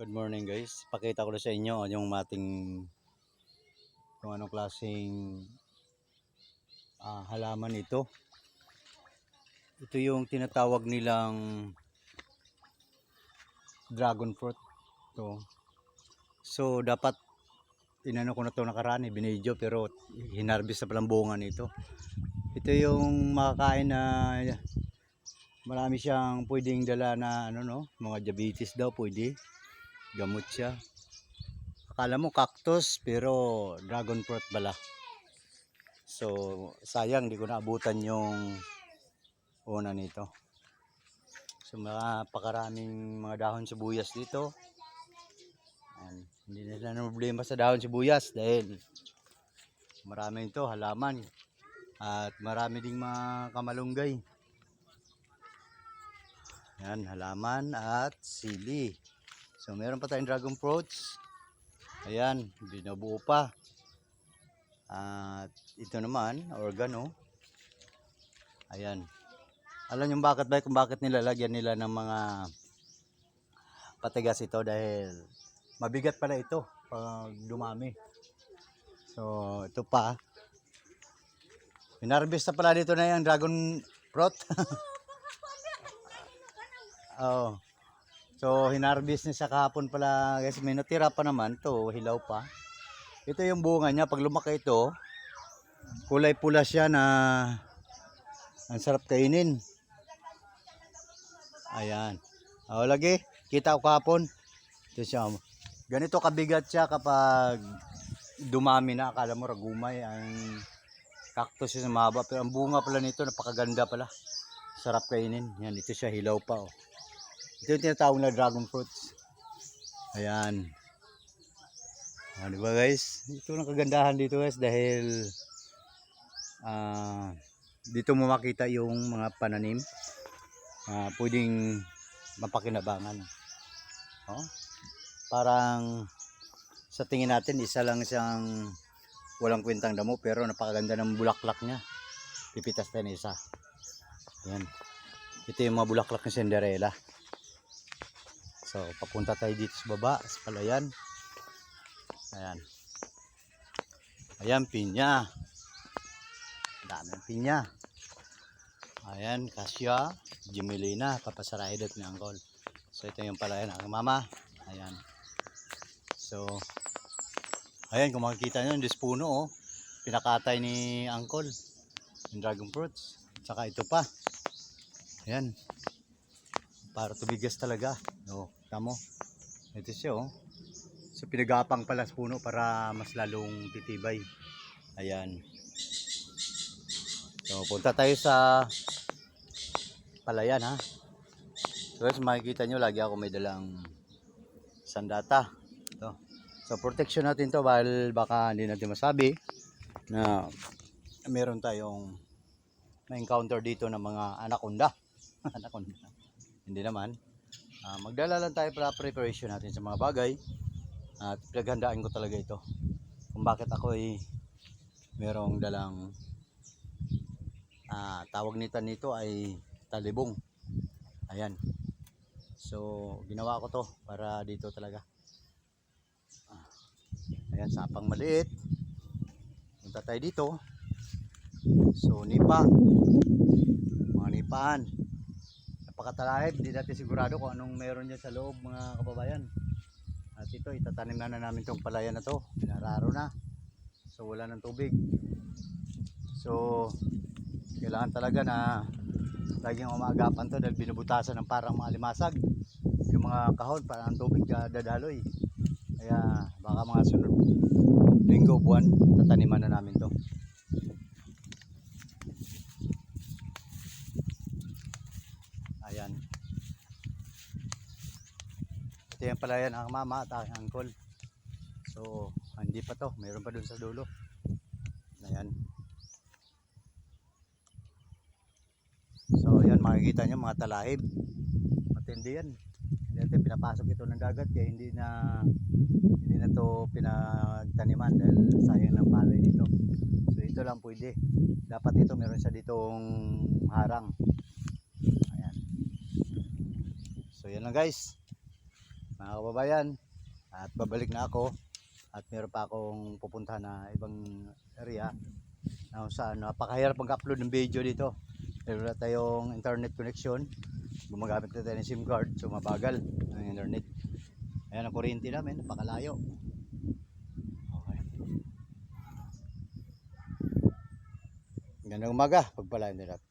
Good morning guys. Pakita ko na sa inyo yung mating kung anong klaseng ah, halaman ito. Ito yung tinatawag nilang dragon fruit. To. So dapat inano ko na to nakaraan eh, binidyo pero hinarbis na palang bunga nito. Ito yung makakain na marami siyang pwedeng dala na ano no, mga diabetes daw pwede gamot siya. Akala mo cactus pero dragon fruit pala. So sayang di ko naabutan yung una nito. So napakaraming mga dahon sibuyas dito. Ayan. Hindi nila na problema sa dahon sibuyas dahil marami ito halaman at marami ding mga kamalunggay. Yan, halaman at sili. So, meron pa tayong dragon fruits. Ayan, binubuo pa. At ito naman, organo. Ayan. Alam niyo bakit ba kung bakit nilalagyan nila ng mga patigas ito dahil mabigat pala ito pag dumami. So, ito pa. Pinarbis na pala dito na yung dragon fruit. Oo. So, hinarbis niya sa kahapon pala. Guys, may natira pa naman to Hilaw pa. Ito yung bunga niya. Pag lumaki ito, kulay pula siya na ang sarap kainin. Ayan. O, lagi. Kita ko kahapon. Ito siya. Ganito kabigat siya kapag dumami na. Akala mo ragumay. Ang cactus yung mahaba. Pero ang bunga pala nito, napakaganda pala. Sarap kainin. Yan, ito siya. Hilaw pa. Oh. Ito yung tinatawag na dragon fruits. Ayan. Ah, di ba guys? Ito ang kagandahan dito guys dahil ah dito mo makita yung mga pananim ah pwedeng mapakinabangan. Oh? Parang sa tingin natin isa lang siyang walang kwentang damo pero napakaganda ng bulaklak niya. Pipitas tayo isa. Ayan. Ito yung mga bulaklak ng Cinderella. So, papunta tayo dito sa baba, sa palayan. Ayan. Ayan, pinya. Dami ng pinya. Ayan, kasya, Jimelina, papasarahidot ni Angkol. So, ito yung palayan ng mama. Ayan. So, ayan, kung makikita nyo, yung dispuno, oh. Pinakatay ni Angkol. Yung dragon fruits. Tsaka ito pa. Ayan. Para tubigas talaga. Oh, tamo. Ito siya oh. So pinagapang pala sa puno para mas lalong titibay. Ayan. So punta tayo sa palayan ha. So guys makikita nyo lagi ako may dalang sandata. Ito. So protection natin to dahil baka hindi natin masabi na meron tayong na-encounter dito ng mga anaconda. anaconda. Hindi naman. Ah, magdala lang tayo para preparation natin sa mga bagay. At pinaghandaan ko talaga ito. Kung bakit ako ay merong dalang ah, tawag nito nito ay talibong. Ayan. So, ginawa ko to para dito talaga. Ah, ayan, sapang maliit. Punta tayo dito. So, nipa. Mga nipaan napakatalahib, hindi natin sigurado kung anong meron dyan sa loob mga kababayan. At ito, itatanim na, na namin itong palayan na to. Pinararo na. So wala ng tubig. So kailangan talaga na laging umagapan to dahil binubutasan ng parang mga limasag. Yung mga kahon, parang tubig dadaloy. Kaya baka mga sunod linggo, buwan, tataniman na namin to. Ayan. Ito yan pala yan ang mama at aking angkol. So, hindi pa to. Meron pa dun sa dulo. Ayan. So, yan makikita nyo mga talahib. Matindi yan. Natin pinapasok ito ng dagat kaya hindi na hindi na to pinagtaniman dahil sayang ng palay dito. So, ito lang pwede. Dapat ito meron siya ditong harang. Ayan. So yan lang guys. Mga kababayan. At babalik na ako. At meron pa akong pupuntahan na ibang area. Na saan napakahirap mag-upload ng video dito. Meron na tayong internet connection. Gumagamit na tayo ng SIM card. So mabagal ang internet. Ayan ang kuryente namin. Napakalayo. Okay. Gandang umaga. Pagpalain natin.